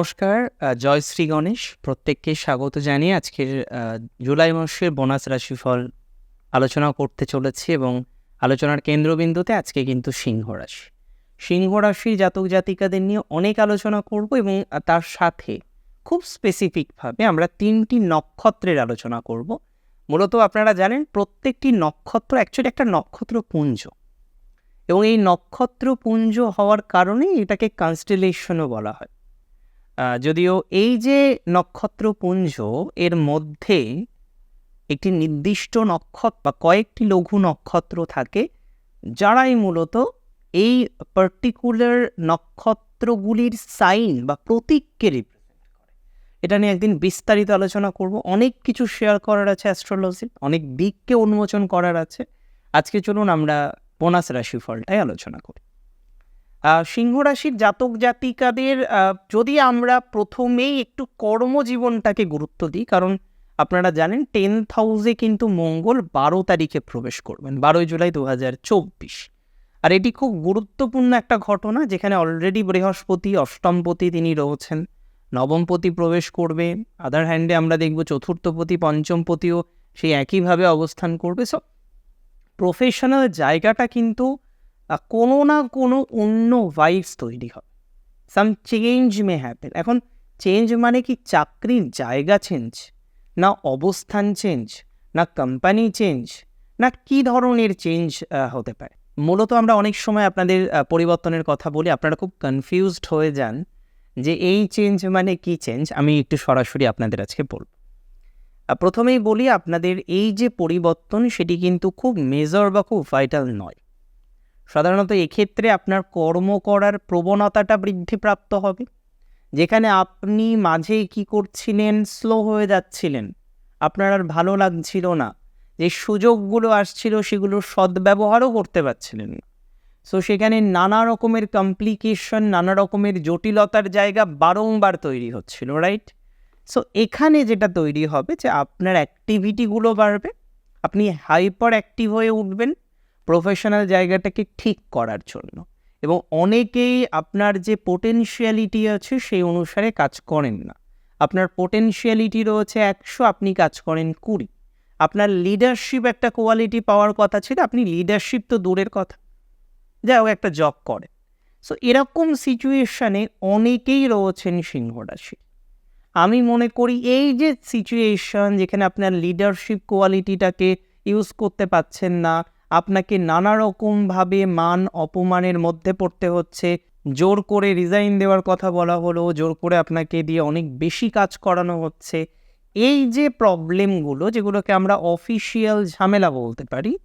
নমস্কার জয় শ্রী গণেশ। প্রত্যেককে স্বাগত জানিয়ে আজকের জুলাই মাসের বোনাস রাশিফল আলোচনা করতে চলেছি এবং আলোচনার কেন্দ্রবিন্দুতে আজকে কিন্তু সিংহ রাশি। সিংহ রাশির জাতক জাতিকাদের নিয়ে অনেক আলোচনা করব এবং তার সাথে খুব স্পেসিফিকভাবে আমরা তিনটি নক্ষত্রের আলোচনা করব। মূলত আপনারা জানেন প্রত্যেকটি নক্ষত্র অ্যাকচুয়ালি একটা নক্ষত্র পুঞ্জ। এবং এই নক্ষত্র পুঞ্জ হওয়ার কারণে এটাকে কনস্টেলেশনও বলা হয়। যদিও এই যে নক্ষত্রপুঞ্জ, এর মধ্যে একটি নির্দিষ্ট নক্ষত্র বা কয়েকটি লঘু নক্ষত্র থাকে, যারাই মূলত এই পার্টিকুলার নক্ষত্রগুলির সাইন বা প্রতীককে রিপ্রেজেন্ট করে। এটা নিয়ে একদিন বিস্তারিত আলোচনা করব। অনেক কিছু শেয়ার করার আছে অ্যাস্ট্রোলজি অনেক দিককে উন্মোচন করার আছে। আজকে চলুন আমরা বোনাস রাশিফলটাই আলোচনা করি। সিংহ রাশির জাতক জাতিকাদের যদি আমরা প্রথমেই একটু কর্মজীবনটাকে গুরুত্ব দিই, কারণ আপনারা জানেন টেন্থ হাউসে কিন্তু মঙ্গল বারো তারিখে প্রবেশ করবেন, বারোই জুলাই দু হাজার চব্বিশ। আর এটি খুব গুরুত্বপূর্ণ একটা ঘটনা, যেখানে অলরেডি বৃহস্পতি, অষ্টমপতি তিনি রয়েছেন, নবমপতি প্রবেশ করবে আদার হ্যান্ডে আমরা দেখব চতুর্থপতি, পঞ্চমপতিও সেই একইভাবে অবস্থান করবে। সব প্রফেশনাল জায়গাটা কিন্তু কোনো না কোনো অন্য ভাইবস তৈরি হবে সাম চেঞ্জ মে হ্যাপেন এখন চেঞ্জ মানে কি? চাকরির জায়গা চেঞ্জ না অবস্থান চেঞ্জ না কোম্পানি চেঞ্জ না কি ধরনের চেঞ্জ হতে পারে। মূলত আমরা অনেক সময় আপনাদের পরিবর্তনের কথা বলি। আপনারা খুব কনফিউজড হয়ে যান যে এই চেঞ্জ মানে কি চেঞ্জ আমি একটু সরাসরি আপনাদের আজকে বলব। প্রথমেই বলি, আপনাদের এই যে পরিবর্তন, সেটি কিন্তু খুব মেজর বা খুব ভাইটাল নয়। সাধারণত এক্ষেত্রে আপনার কর্ম করার প্রবণতাটা বৃদ্ধিপ্রাপ্ত হবে। যেখানে আপনি মাঝে কি করছিলেন, স্লো হয়ে যাচ্ছিলেন, আপনার আর ভালো লাগছিল না। যে সুযোগগুলো আসছিল সেগুলোর সদ্ব্যবহারও করতে পারছিলেন না। সো সেখানে নানা রকমের কমপ্লিকেশন নানা রকমের জটিলতার জায়গা বারংবার তৈরি হচ্ছিল রাইট সো এখানে যেটা তৈরি হবে যে আপনার অ্যাক্টিভিটিগুলো বাড়বে, আপনি হাইপার অ্যাক্টিভ হয়ে উঠবেন প্রফেশনাল জায়গাটাকে ঠিক করার জন্য। এবং অনেকেই আপনার যে পোটেনশিয়ালিটি আছে সেই অনুসারে কাজ করেন না। আপনার পোটেনশিয়ালিটি রয়েছে একশো, আপনি কাজ করেন কুড়ি। আপনার লিডারশিপ একটা কোয়ালিটি পাওয়ার কথা ছিল, আপনি লিডারশিপ তো দূরের কথা। যাই হোক, একটা জব করে সো এরকম সিচুয়েশানে অনেকেই রয়েছেন সিংহ রাশি। আমি মনে করি এই যে সিচুয়েশন যেখানে আপনার লিডারশিপ কোয়ালিটিটাকে ইউজ করতে পাচ্ছেন না আপনাকে নানা রকমভাবে মান অপমানের মধ্যে পড়তে হচ্ছে। জোর করে রিজাইন দেওয়ার কথা বলা হলো, জোর করে আপনাকে দিয়ে অনেক বেশি কাজ করানো হচ্ছে। এই যে প্রবলেমগুলো যেগুলোকে আমরা অফিসিয়াল ঝামেলা বলতে পারি,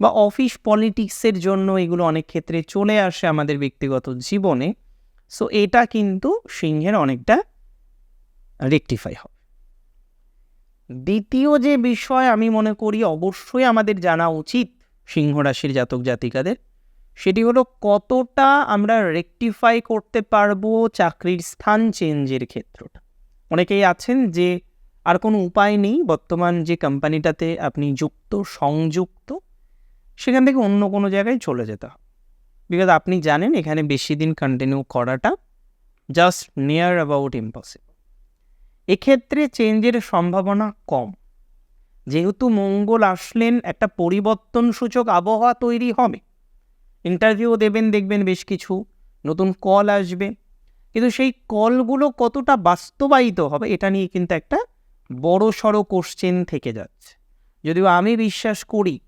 বা অফিস পলিটিক্সের জন্য এগুলো অনেক ক্ষেত্রে চলে আসে আমাদের ব্যক্তিগত জীবনে সো এটা কিন্তু সিংহের অনেকটা রেকটিফাই হবে। দ্বিতীয় যে বিষয় আমি মনে করি, অবশ্যই আমাদের জানা উচিত সিংহ রাশির জাতক জাতিকাদের, সেটি হলো কতটা আমরা রেকটিফাই করতে পারব চাকরির স্থান চেঞ্জের ক্ষেত্রটা। অনেকেই আছেন যে আর কোনো উপায় নেই, বর্তমান যে কোম্পানিটাতে আপনি যুক্ত, সংযুক্ত, সেখান থেকে অন্য কোনো জায়গায় চলে যেতে হবে। বিকজ আপনি জানেন এখানে বেশি দিন কন্টিনিউ করাটা জাস্ট নিয়ার অ্যাবাউট ইম্পসিবল এক্ষেত্রে চেঞ্জের সম্ভাবনা কম। যেহেতু মঙ্গল আসলেন, একটা পরিবর্তন সূচক আবহাওয়া তৈরি হবে। ইন্টারভিউ দেবেন, দেখবেন বেশ কিছু নতুন কল আসবে। কিন্তু সেই কলগুলো কতটা বাস্তবায়িত হবে, এটা নিয়ে কিন্তু একটা বড় সড়ো কোশ্চেন থেকে যাচ্ছে। যদিও আমি বিশ্বাস করি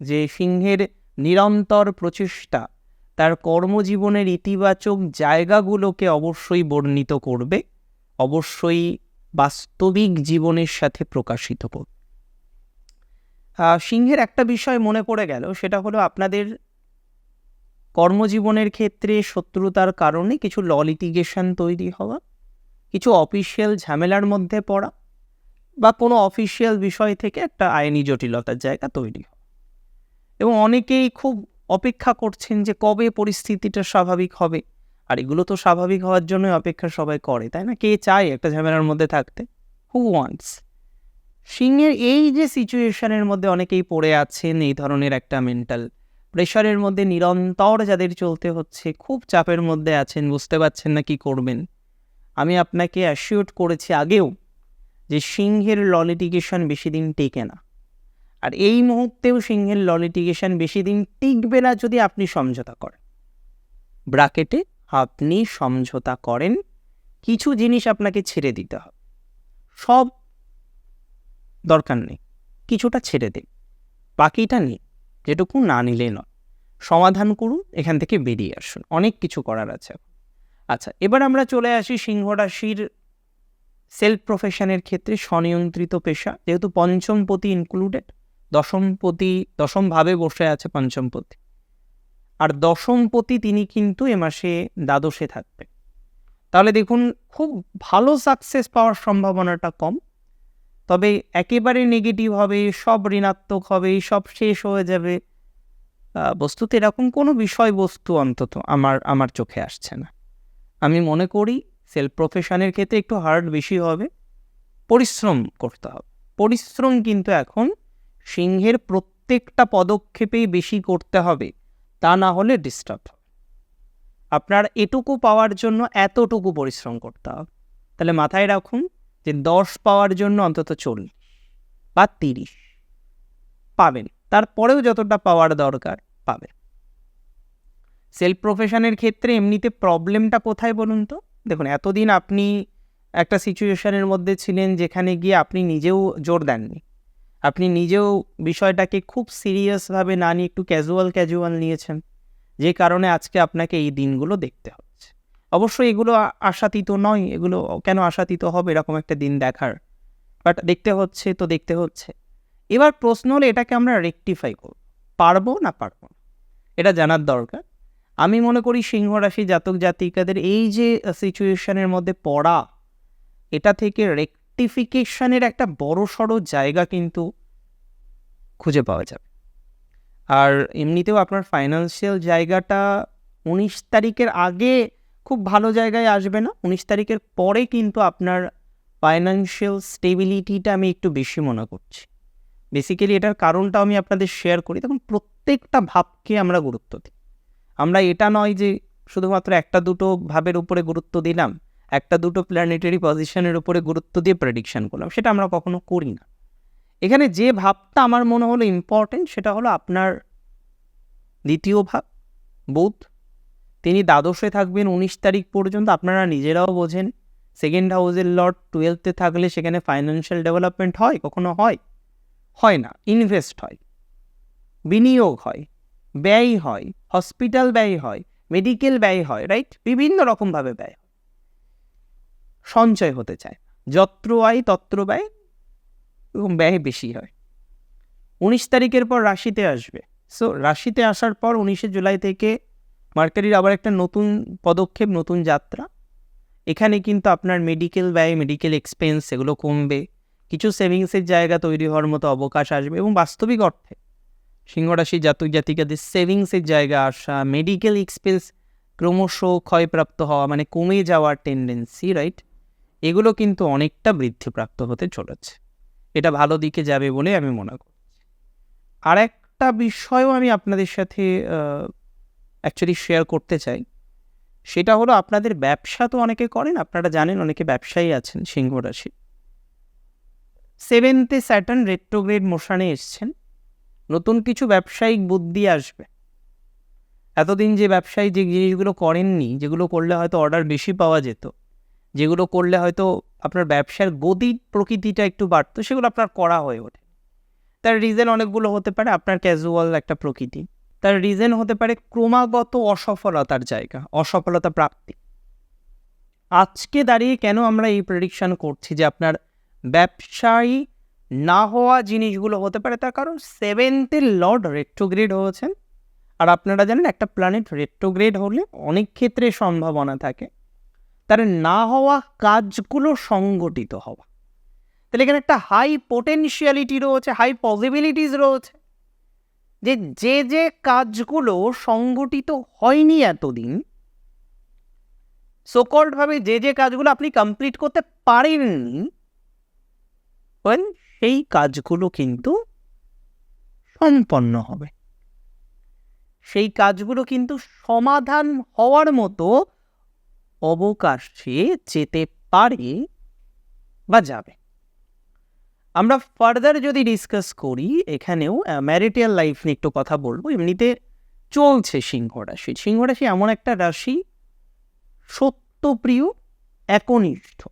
যে সিংহের নিরন্তর প্রচেষ্টা তার কর্মজীবনের ইতিবাচক জায়গাগুলোকে অবশ্যই বর্ণিত করবে, অবশ্যই বাস্তবিক জীবনের সাথে প্রকাশিত করবে। সিংহের একটা বিষয় মনে পড়ে গেল, সেটা হলো আপনাদের কর্মজীবনের ক্ষেত্রে শত্রুতার কারণে কিছু ল তৈরি হওয়া, কিছু অফিসিয়াল ঝামেলার মধ্যে পড়া, বা কোনো অফিসিয়াল বিষয় থেকে একটা আইনি জটিলতার জায়গা তৈরি হওয়া। এবং অনেকেই খুব অপেক্ষা করছেন যে কবে পরিস্থিতিটা স্বাভাবিক হবে, আর এগুলো তো স্বাভাবিক হওয়ার জন্যই অপেক্ষা সবাই করে, তাই না? কে চায় একটা ঝামেলার মধ্যে থাকতে? হু ওয়ান্টস সিংহের এই যে সিচুয়েশনের মধ্যে অনেকেই পড়ে আছেন, এই ধরনের একটা মেন্টাল প্রেশারের মধ্যে নিরন্তর যাদের চলতে হচ্ছে, খুব চাপের মধ্যে আছেন, বুঝতে পারছেন না কি করবেন। আমি আপনাকে অ্যাসিওর করেছি আগেও যে সিংহের ল লিটিগেশন বেশি দিন টেকে না। আর এই মুহূর্তেও সিংহের ল লিটিগেশন বেশি দিন টিকবে না যদি আপনি সমঝোতা করেন। ব্রাকেটে, আপনি সমঝোতা করেন, কিছু জিনিস আপনাকে ছেড়ে দিতে হবে। সব দরকার নেই। কিছুটা ছেড়ে দিন। বাকিটা নিন, যেটুকু না নিলে নয়। সমাধান করুন, এখান থেকে বেরিয়ে আসুন। অনেক কিছু করার আছে আচ্ছা এবার আমরা চলে আসি সিংহ রাশির সেলফ প্রফেশনের ক্ষেত্রে স্বনিয়ন্ত্রিত পেশা। যেহেতু পঞ্চমপতি ইনক্লুডেড দশমপতি, দশমভাবে বসে আছে পঞ্চমপতি। আর দশমপতি তিনি কিন্তু এ মাসে দ্বাদশে থাকবে তাহলে দেখুন, খুব ভালো সাকসেস পাওয়ার সম্ভাবনাটা কম। তবে একেবারে নেগেটিভ হবে, সব ঋণাত্মক হবে, সব শেষ হয়ে যাবে। বস্তুতে এরকম কোনো বিষয়বস্তু অন্তত আমার আমার চোখে আসছে না। আমি মনে করি সেলফ প্রফেশনের ক্ষেত্রে একটু হার্ড বেশি হবে। পরিশ্রম করতে হবে। পরিশ্রম কিন্তু এখন সিংহের প্রত্যেকটা পদক্ষেপেই বেশি করতে হবে, তা না হলে ডিস্টার্ব আপনার এটুকু পাওয়ার জন্য এতটুকু পরিশ্রম করতে হবে। তাহলে মাথায় রাখুন যে দশ পাওয়ার জন্য অন্তত চল্লিশ বা তিরিশ পাবেন। তারপরেও যতটা পাওয়ার দরকার পাবেন। সেলফ প্রফেশনের ক্ষেত্রে এমনিতে প্রবলেমটা কোথায় বলুন তো? দেখুন, এতদিন আপনি একটা সিচুয়েশনের মধ্যে ছিলেন যেখানে গিয়ে আপনি নিজেও জোর দেননি। আপনি নিজেও বিষয়টাকে খুব সিরিয়াসভাবে না নিয়ে একটু ক্যাজুয়াল ক্যাজুয়াল নিয়েছেন। যে কারণে আজকে আপনাকে এই দিনগুলো দেখতে হচ্ছে অবশ্যই এগুলো আশাতীত নয়, এগুলো কেন আশাতীত হবে এরকম একটা দিন দেখার। বাট দেখতে হচ্ছে তো দেখতে হচ্ছে। এবার প্রশ্ন হলে এটাকে আমরা রেকটিফাই করব, পারব না পারব? না এটা জানার দরকার। আমি মনে করি সিংহ রাশি জাতক জাতিকাদের এই যে সিচুয়েশনের মধ্যে পড়া, এটা থেকে রেকটিফিকেশনের একটা বড় সড়ো জায়গা কিন্তু খুঁজে পাওয়া যাবে। আর এমনিতেও আপনার ফাইন্যান্সিয়াল জায়গাটা উনিশ তারিখের আগে খুব ভালো জায়গায় আসবে না। উনিশ তারিখের পরে কিন্তু আপনার ফাইন্যান্সিয়াল স্টেবিলিটিটা আমি একটু বেশি মনে করছি। বেসিক্যালি এটার কারণটা আমি আপনাদের শেয়ার করি। তখন প্রত্যেকটা ভাবকে আমরা গুরুত্ব দিই। আমরা এটা নয় যে শুধুমাত্র একটা দুটো ভাবের উপরে গুরুত্ব দিলাম, একটা দুটো প্ল্যানেটারি পজিশনের উপরে গুরুত্ব দিয়ে প্রেডিকশন করলাম, সেটা আমরা কখনো করি না। এখানে যে ভাবটা আমার মনে হলো ইম্পর্টেন্ট সেটা হলো আপনার দ্বিতীয় ভাব, বুধ। তিনি দ্বাদশে থাকবেন উনিশ তারিখ পর্যন্ত, আপনারা নিজেরাও বোঝেন। সেকেন্ড হাউসের লট টুয়েলভতে থাকলে সেখানে ফাইন্যান্সিয়াল ডেভেলপমেন্ট হয়? কখনো হয়? হয় না। ইনভেস্ট হয়। বিনিয়োগ হয়। ব্যয় হয়। হসপিটাল ব্যয় হয়। মেডিকেল ব্যয় হয় রাইট বিভিন্ন রকমভাবে ব্যয় হয়। সঞ্চয় হতে চায়। যত্র আয়, তত্র ব্যয়, এবং ব্যয় বেশি হয়। উনিশ তারিখের পর রাশিতে আসবে। সো রাশিতে আসার পর উনিশে জুলাই থেকে মার্কারির আবার একটা নতুন পদক্ষেপ, নতুন যাত্রা। এখানে কিন্তু আপনার মেডিকেল ব্যয় মেডিকেল এক্সপেন্স এগুলো কমবে। কিছু সেভিংসের জায়গা তৈরি হওয়ার মতো অবকাশ আসবে এবং বাস্তবিক অর্থে সিংহরাশি জাতক জাতিকাদের সেভিংসের জায়গা আসা মেডিকেল এক্সপেন্স ক্রমশ ক্ষয়প্রাপ্ত হওয়া মানে কমে যাওয়ার টেন্ডেন্সি রাইট এগুলো কিন্তু অনেকটা বৃদ্ধিপ্রাপ্ত হতে চলেছে। এটা ভালো দিকে যাবে বলে আমি মনে করছি। আর একটা বিষয়ও আমি আপনাদের সাথে অ্যাকচুয়ালি শেয়ার করতে চাই, সেটা হলো আপনাদের ব্যবসা তো অনেকে করেন, আপনারা জানেন অনেকে ব্যবসায়ী আছেন সিংহ রাশি। সেভেন্থে স্যাটার্ন রেট্রোগ্রেড মোশানে এসছেন, নতুন কিছু ব্যবসায়িক বুদ্ধি আসবে। এতদিন যে ব্যবসায়ী যে জিনিসগুলো করেননি, যেগুলো করলে হয়তো অর্ডার বেশি পাওয়া যেত, যেগুলো করলে হয়তো আপনার ব্যবসার গতি প্রকৃতিটা একটু বাড়তো, সেগুলো আপনার করা হয়ে ওঠে। তার রিজন অনেকগুলো হতে পারে, আপনার ক্যাজুয়াল একটা প্রকৃতি। তার রিজন হতে পারে ক্রমাগত অসফলতার জায়গা, অসফলতা প্রাপ্তি। আজকে দাঁড়িয়ে কেন আমরা এই প্রেডিকশন করছি যে আপনার ব্যবসায়ী না হওয়া জিনিসগুলো হতে পারে? তার কারণ সেভেন্থের লর্ড রেট্রোগ্রেড হয়েছেন। আর আপনারা জানেন একটা প্ল্যানেট রেট্রোগ্রেড হলে অনেক ক্ষেত্রে সম্ভাবনা থাকে। তার না হওয়া কাজগুলো সংগঠিত হওয়া। তাহলে এখানে একটা হাই পোটেনশিয়ালিটি রয়েছে হাই পসিবিলিটিস রয়েছে। যে যে যে কাজগুলো সংগঠিত হয়নি এতদিন সোকল্ডভাবে যে যে কাজগুলো আপনি কমপ্লিট করতে পারেননি সেই কাজগুলো কিন্তু সম্পন্ন হবে। সেই কাজগুলো কিন্তু সমাধান হওয়ার মতো অবকাশে যেতে পারে বা যাবে। আমরা ফার্দার যদি ডিসকাস করি, এখানেও ম্যারিটাল লাইফ নিয়ে একটু কথা বলব। এমনিতে চলছে সিংহ রাশি সিংহ রাশি এমন একটা রাশি সত্যপ্রিয়, একনিষ্ঠ।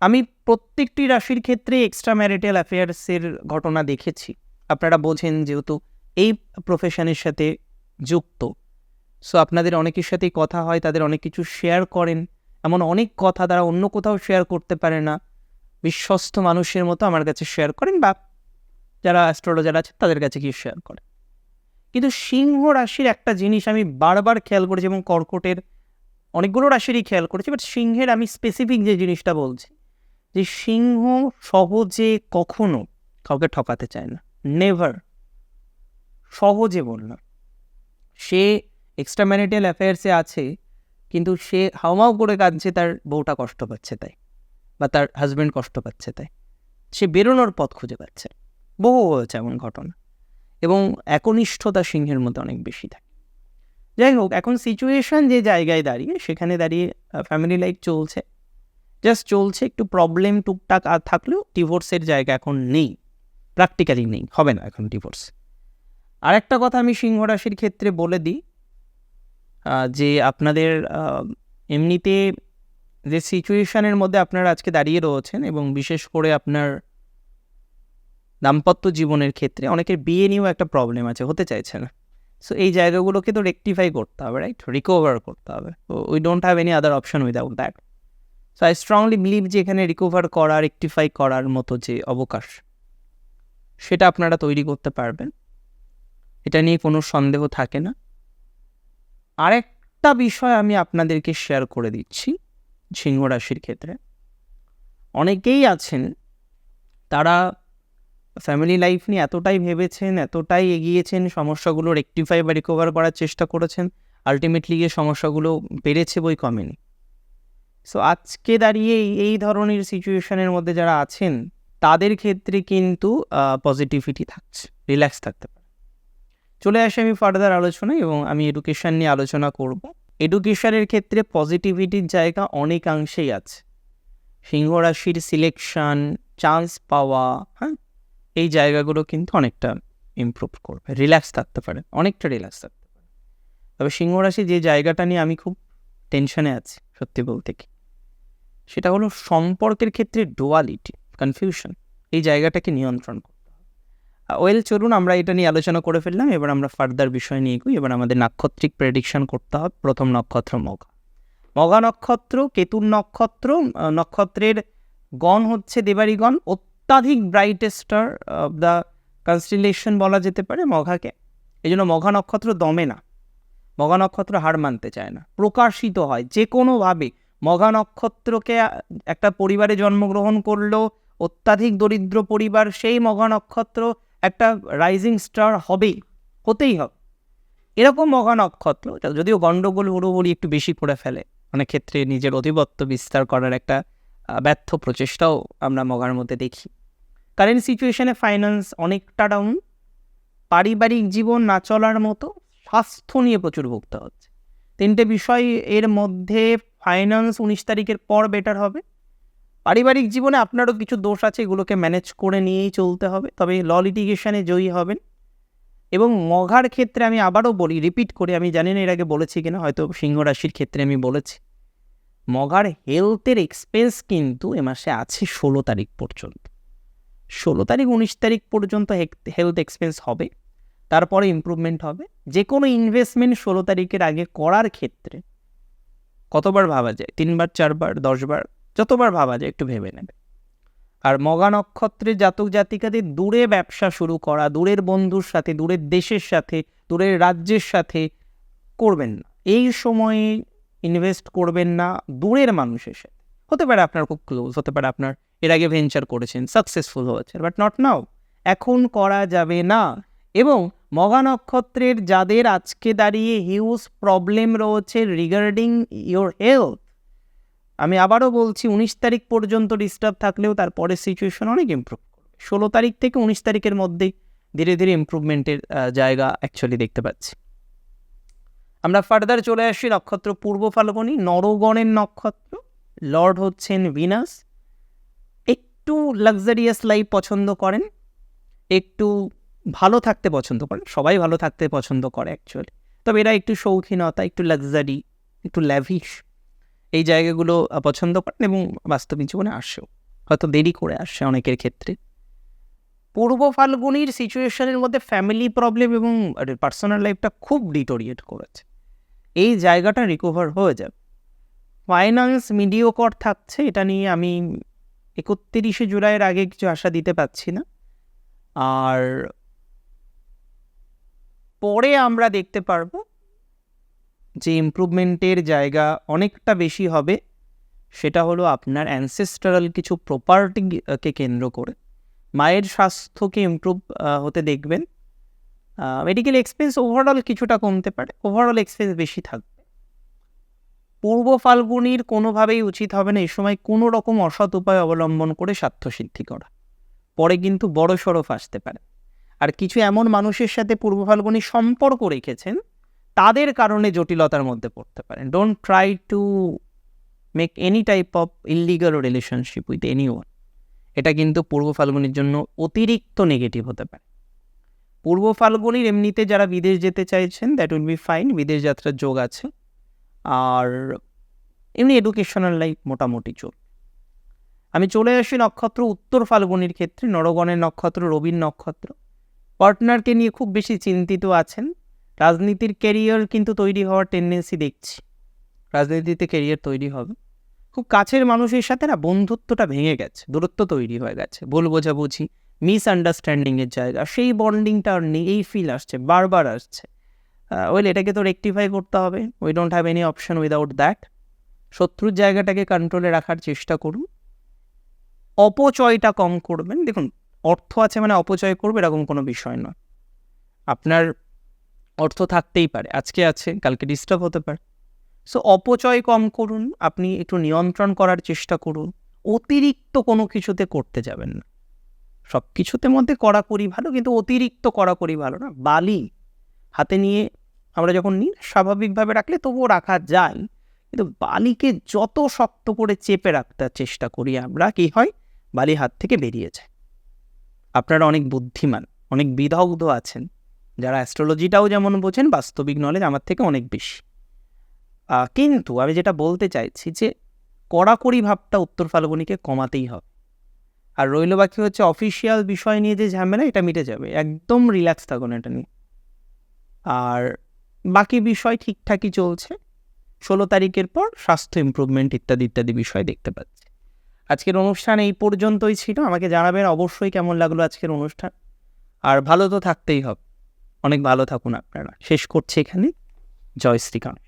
আমি প্রত্যেকটি রাশির ক্ষেত্রে এক্সট্রা ম্যারিটাল অ্যাফেয়ার্সের ঘটনা দেখেছি। আপনারা বোঝেন যেহেতু এই প্রফেশনের সাথে যুক্ত। সো আপনাদের অনেকের সাথেই কথা হয়, তাদের অনেক কিছু শেয়ার করেন। এমন অনেক কথা তারা অন্য কোথাও শেয়ার করতে পারে না। বিশ্বস্ত মানুষের মতো আমার কাছে শেয়ার করেন বা যারা অ্যাস্ট্রোলজার আছে তাদের কাছে গিয়ে শেয়ার করেন। কিন্তু সিংহ রাশির একটা জিনিস আমি বারবার খেয়াল করেছি এবং কর্কটের অনেকগুলো রাশিরই খেয়াল করেছি বাট সিংহের আমি স্পেসিফিক যে জিনিসটা বলছি, যে সিংহ সহজে কখনো কাউকে ঠকাতে চায় না নেভার সহজে বললাম সে এক্সট্রা ম্যারিটাল অ্যাফেয়ার্সে আছে, কিন্তু সে হাওমাও করে কাঁদছে, তার বউটা কষ্ট পাচ্ছে তাই। বা তার হাজব্যান্ড কষ্ট পাচ্ছে তাই। সে বেরোনোর পথ খুঁজে পাচ্ছে। বহু হয়েছে এমন ঘটনা। এবং একনিষ্ঠতা সিংহের মধ্যে অনেক বেশি থাকে। যাই হোক, এখন সিচুয়েশন যে জায়গায় দাঁড়িয়ে, সেখানে দাঁড়িয়ে ফ্যামিলি লাইফ চলছে। জাস্ট চলছে, একটু প্রবলেম টুকটাক আর থাকলেও ডিভোর্সের জায়গা এখন নেই। প্র্যাকটিক্যালি নেই, হবে না এখন ডিভোর্স আর একটা কথা আমি সিংহ রাশির ক্ষেত্রে বলে দিই যে আপনাদের এমনিতে যে সিচুয়েশানের মধ্যে আপনারা আজকে দাঁড়িয়ে রয়েছেন এবং বিশেষ করে আপনার দাম্পত্য জীবনের ক্ষেত্রে অনেকের বিয়ে নিয়েও একটা প্রবলেম আছে, হতে চাইছে না। সো এই জায়গাগুলোকে তো রেকটিফাই করতে হবে রাইট রিকভার করতে হবে। We don't have any other option without that so I strongly believe যে এখানে রিকভার করা রেকটিফাই করার মতো যে অবকাশ, সেটা আপনারা তৈরি করতে পারবেন। এটা নিয়ে কোনো সন্দেহ থাকে না। আরেকটা বিষয় আমি আপনাদেরকে শেয়ার করে দিচ্ছি। সিংহ রাশির ক্ষেত্রে। অনেকেই আছেন, তারা ফ্যামিলি লাইফ নিয়ে এতটাই ভেবেছেন, এতটাই এগিয়েছেন, সমস্যাগুলো রেকটিফাই বা রিকভার করার চেষ্টা করেছেন আলটিমেটলি গিয়ে সমস্যাগুলো বেড়েছে বই কমেনি। সো আজকে দাঁড়িয়ে এই- ধরনের সিচুয়েশনের মধ্যে যারা আছেন, তাদের ক্ষেত্রে কিন্তু পজিটিভিটি থাকছে রিল্যাক্স থাকতে পারে। চলে আসে আমি ফার্দার আলোচনায় এবং আমি এডুকেশন নিয়ে আলোচনা করব। এডুকেশনের ক্ষেত্রে পজিটিভিটির জায়গা অনেকাংশেই আছে। সিংহ রাশির সিলেকশন চান্স পাওয়া হ্যাঁ এই জায়গাগুলো কিন্তু অনেকটা ইমপ্রুভ করবে রিল্যাক্স থাকতে পারে, অনেকটা রিল্যাক্স থাকতে পারে। তবে সিংহ রাশি যে জায়গাটা নিয়ে আমি খুব টেনশনে আছি, সত্যি বলতে কি, সেটা হলো সম্পর্কের ক্ষেত্রে ডুয়ালিটি কনফিউশন এই জায়গাটাকে নিয়ন্ত্রণ ওয়েল চলুন, আমরা এটা নিয়ে আলোচনা করে ফেললাম। এবার আমরা ফার্দার বিষয় নিয়ে এগোই। এবার আমাদের নাক্ষত্রিক প্রেডিকশন করতে হবে। প্রথম নক্ষত্র মগা। মগা নক্ষত্র, কেতুর নক্ষত্র নক্ষত্রের গণ হচ্ছে দেবারিগণ, অত্যাধিক brightest star star of the constellation বলা যেতে পারে মঘাকে এই জন্য মঘা নক্ষত্র দমে না। মঘা নক্ষত্র হার মানতে চায় না। প্রকাশিত হয় যে কোনোভাবে। মঘা নক্ষত্রকে একটা পরিবারে জন্মগ্রহণ করল, অত্যাধিক দরিদ্র পরিবার, সেই মঘা নক্ষত্র একটা রাইজিং স্টার হবেই, হতেই হবে। এরকম মঘা নক্ষত্র যদিও গণ্ডগোল হুড়োহুড়ি একটু বেশি করে ফেলে, অনেক ক্ষেত্রে নিজের অধিপত্য বিস্তার করার একটা ব্যর্থ প্রচেষ্টাও আমরা মগার মধ্যে দেখি। কারেন্ট সিচুয়েশনে ফাইন্যান্স অনেকটা ডাউন পারিবারিক জীবন না চলার মতো স্বাস্থ্য নিয়ে প্রচুর ভুগতে হচ্ছে। তিনটে বিষয় এর মধ্যে ফাইন্যান্স উনিশ তারিখের পর বেটার হবে। পারিবারিক জীবনে আপনারও কিছু দোষ আছে, এগুলোকে ম্যানেজ করে নিয়েই চলতে হবে, তবে ল লিটিগেশনে জয়ী হবেন। এবং মঘার ক্ষেত্রে আমি আবারও বলি রিপিট করে, আমি জানি না এর আগে বলেছি কিনা, হয়তো সিংহ রাশির ক্ষেত্রে আমি বলেছি। মঘার হেলথের এক্সপেন্স কিন্তু এ মাসে আছে ষোলো তারিখ পর্যন্ত। ষোলো তারিখ, উনিশ তারিখ পর্যন্ত হেলথ এক্সপেন্স হবে, তারপরে ইমপ্রুভমেন্ট হবে। যে কোনো ইনভেস্টমেন্ট ষোলো তারিখের আগে করার ক্ষেত্রে কতবার ভাবা যায়? তিনবার, চারবার, দশবার? যতবার ভাবা যায় একটু ভেবে নেবে। আর মগা নক্ষত্রের জাতক জাতিকাদের দূরে ব্যবসা শুরু করা, দূরের বন্ধুর সাথে, দূরের দেশের সাথে, দূরের রাজ্যের সাথে করবেন না। এই সময়ে ইনভেস্ট করবেন না দূরের মানুষের সাথে। হতে পারে আপনার খুব ক্লোজ হতে পারে আপনার এর আগে ভেঞ্চার করেছেন সাকসেসফুল হয়েছে বাট নট নাও এখন করা যাবে না। এবং মগা নক্ষত্রের যাদের আজকে দাঁড়িয়ে হিউজ প্রবলেম রয়েছে রিগার্ডিং ইয়োর হেলথ আমি আবারও বলছি, উনিশ তারিখ পর্যন্ত ডিস্টার্ব থাকলেও তারপরে সিচুয়েশন অনেক ইমপ্রুভ ষোলো তারিখ থেকে উনিশ তারিখের মধ্যেই ধীরে ধীরে ইমপ্রুভমেন্টের জায়গা অ্যাকচুয়ালি দেখতে পাচ্ছি। আমরা ফার্দার চলে আসি, নক্ষত্র পূর্ব ফাল্গুনি, নরগণের নক্ষত্র লর্ড হচ্ছেন ভিনাস একটু লাক্সারিয়াস লাইফ পছন্দ করেন, একটু ভালো থাকতে পছন্দ করেন, সবাই ভালো থাকতে পছন্দ করে অ্যাকচুয়ালি তবে এরা একটু শৌখিনতা, একটু লাক্সারি একটু ল্যাভিশ এই জায়গাগুলো পছন্দ করেন এবং বাস্তবিক জীবনে আসেও। হয়তো দেরি করে আসে অনেকের ক্ষেত্রে। পূর্ব ফাল্গুনির সিচুয়েশনের মধ্যে ফ্যামিলি প্রবলেম এবং পার্সোনাল লাইফটা খুব ডিটোরিয়েট করেছে। এই জায়গাটা রিকভার হয়ে যাবে। ফাইন্যান্স মিডিওকর থাকছে, এটা নিয়ে আমি একত্রিশে জুলাইয়ের আগে কিছু আশা দিতে পারছি না। আর পরে আমরা দেখতে পারব যে ইমপ্রুভমেন্টের জায়গা অনেকটা বেশি হবে, সেটা হলো আপনার অ্যানসেস্টারাল কিছু প্রপার্টিকে কেন্দ্র করে। মায়ের স্বাস্থ্যকে ইমপ্রুভ হতে দেখবেন। মেডিকেল এক্সপেন্স ওভারঅল কিছুটা কমতে পারে ওভারঅল এক্সপেন্স বেশি থাকবে। পূর্ব ফাল্গুনির কোনোভাবেই উচিত হবে না এই সময় কোনো রকম অসৎ উপায় অবলম্বন করে স্বার্থসিদ্ধি করা। পরে কিন্তু বড় সড়ো ফাঁসতে পারে। আর কিছু এমন মানুষের সাথে পূর্ব ফাল্গুনি সম্পর্ক রেখেছেন তাদের কারণে জটিলতার মধ্যে পড়তে পারেন। Don't try to make any type of illegal relationship with anyone এটা কিন্তু পূর্ব ফাল্গুনির জন্য অতিরিক্ত নেগেটিভ হতে পারে। পূর্ব ফাল্গুনির এমনিতে যারা বিদেশ যেতে চাইছেন দ্যাট উইল বি ফাইন বিদেশ যাত্রার যোগ আছে। আর এমনি এডুকেশনাল লাইফ মোটামুটি চল। আমি চলে আসি নক্ষত্র উত্তর ফাল্গুনির ক্ষেত্রে, নরগণের নক্ষত্র, রবির নক্ষত্র। পার্টনারকে নিয়ে খুব বেশি চিন্তিত আছেন। রাজনীতির ক্যারিয়ার কিন্তু তৈরি হওয়ার টেন্ডেন্সি দেখছি। রাজনীতিতে ক্যারিয়ার তৈরি হবে। খুব কাছের মানুষের সাথে না বন্ধুত্বটা ভেঙে গেছে, দূরত্ব তৈরি হয়ে গেছে, ভুল বোঝাবুঝি মিস আন্ডারস্ট্যান্ডিংয়ের জায়গা, সেই বন্ডিংটা আর নেই, এই ফিল আসছে, বারবার আসছে। ওয়েল এটাকে তো রেকটিফাই করতে হবে। We don't have any option without that শত্রুর জায়গাটাকে কন্ট্রোলে রাখার চেষ্টা করুন। অপচয়টা কম করবেন। দেখুন, অর্থ আছে মানে অপচয় করবে এরকম কোনো বিষয় নয়। আপনার অর্থ থাকতেই পারে, আজকে আছে, কালকে ডিস্টার্ব হতে পারে। সো অপচয় কম করুন, আপনি একটু নিয়ন্ত্রণ করার চেষ্টা করুন, অতিরিক্ত কোনো কিছুতে করতে যাবেন না। সব কিছুতে মধ্যে কড়াকড়ি ভালো, কিন্তু অতিরিক্ত কড়াকড়ি ভালো না, বালি। হাতে নিয়ে আমরা যখন নিই, স্বাভাবিকভাবে রাখলে তবুও রাখা যায়, কিন্তু বালিকে যত শক্ত করে চেপে রাখতে চেষ্টা করি আমরা, কি হয়? বালি হাত থেকে বেরিয়ে যায়। আপনারা অনেক বুদ্ধিমান, অনেক বিদগ্ধ আছেন। যারা অ্যাস্ট্রোলজিটাও যেমন বোঝেন, বাস্তবিক নলেজ আমার থেকে অনেক বেশি। কিন্তু আমি যেটা বলতে চাইছি যে, কড়াকড়ি ভাবটা উত্তর ফাল্গুনিকে কমাতেই হবে। আর রইল বাকি হচ্ছে অফিসিয়াল বিষয় নিয়ে যে ঝামেলা, এটা মিটে যাবে। একদম রিল্যাক্স থাকুন এটা নিয়ে। আর বাকি বিষয় ঠিকঠাকই চলছে। ষোলো তারিখের পর স্বাস্থ্য ইমপ্রুভমেন্ট ইত্যাদি ইত্যাদি বিষয় দেখতে পাচ্ছি। আজকের অনুষ্ঠান এই পর্যন্তই ছিল। আমাকে জানাবেন অবশ্যই কেমন লাগল আজকের অনুষ্ঠান। আর ভালো তো থাকতেই হবে। অনেক ভালো থাকুন আপনারা। শেষ করছি এখানে। জয় শ্রীকান্ত